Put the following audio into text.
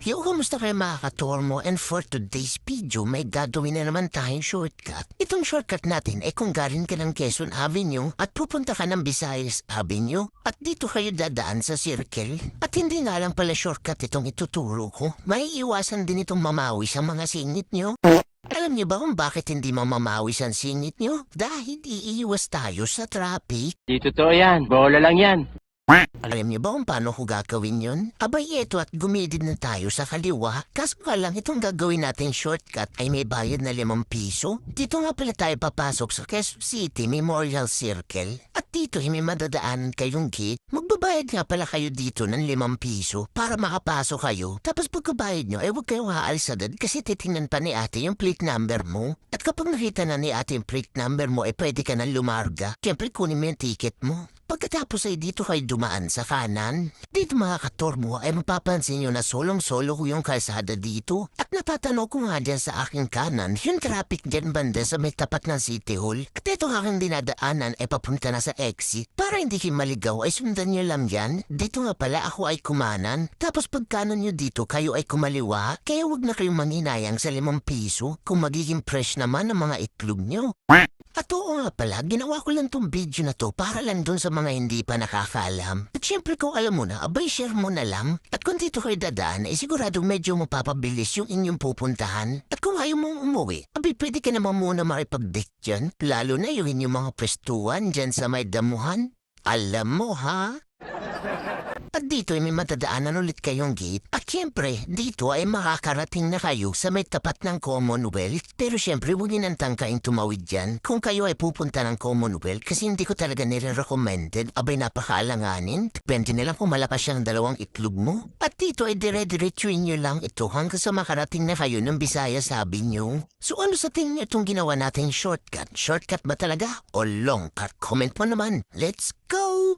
Yo, kamusta kayo mga katormo? And for today's video, may gagawin na naman tayong shortcut. Itong shortcut natin ay kung galing ka ng Quezon Avenue at pupunta ka ng Visayas Avenue at dito kayo dadaan sa circle. At hindi nga lang pala shortcut itong ituturo ko. May iwasan din itong mamawi sa mga singit nyo. Alam niyo ba kung bakit hindi mamamawi ang singit nyo? Dahil iiwas tayo sa traffic. Di totoo yan. Bola lang yan. Alam niyo ba kung paano ko gagawin yun? Abay eto at gumidid na tayo sa kaliwa. Kaso nga lang itong gagawin natin shortcut ay may bayad na limang piso. Dito nga pala tayo papasok sa Quezon City Memorial Circle. At dito ay may madadaanan kayong gate. Magbabayad nga pala kayo dito ng limang piso para makapasok kayo. Tapos pagkabayad nyo ay huwag kayong aalis agad kasi titingnan pa ni ate yung plate number mo. At kapag nakita na ni ate yung plate number mo ay pwede ka na lumarga. Siyempre kunin mo yung ticket mo. Pagkatapos ay dito kayo dumaan sa kanan. Dito mga katormo ay mapapansin nyo na solong-solo ko yung kalsada dito. At natatanaw ko nga dyan sa aking kanan, yung traffic dyan banda sa may tapat ng City Hall. At ito aking dinadaanan ay papunta na sa exit. Para hindi kayo maligaw ay sundan nyo lang yan. Dito nga pala ako ay kumanan. Tapos pagkanan nyo dito kayo ay kumaliwa. Kaya wag na kayong maninayang sa limang piso kung magiging fresh naman ang mga itlog nyo. At oo nga pala, ginawa ko lang tong video na to para lang dun sa mga hindi pa nakakaalam. At syempre kung alam mo na, abay share mo na lang. At kung dito kayo dadaan, ay siguradong medyo mapapabilis yung inyong pupuntahan. At kung ayaw mong umuwi, abay pwede ka naman muna makipag-date dyan. Lalo na yung inyong mga prestuan dyan sa may damuhan. Alam mo ha? At dito ay may matadaanan ulit kayong gate. At syempre, dito ay makakarating na kayo sa may tapat ng Commonwealth. Pero syempre, huwag nang tangkain tumawid dyan kung kayo ay pupunta ng Commonwealth kasi hindi ko talaga nire-recommended. Abay napakaalanganin. Depende na lang kung malapas siyang dalawang itlog mo. At dito ay dire-diretsuin niyo lang ito hanggang sa makarating na kayo ng Bisaya sabi niyo. So ano sa tingin itong ginawa nating shortcut? Shortcut ba talaga o long cut? Comment mo naman. Let's go!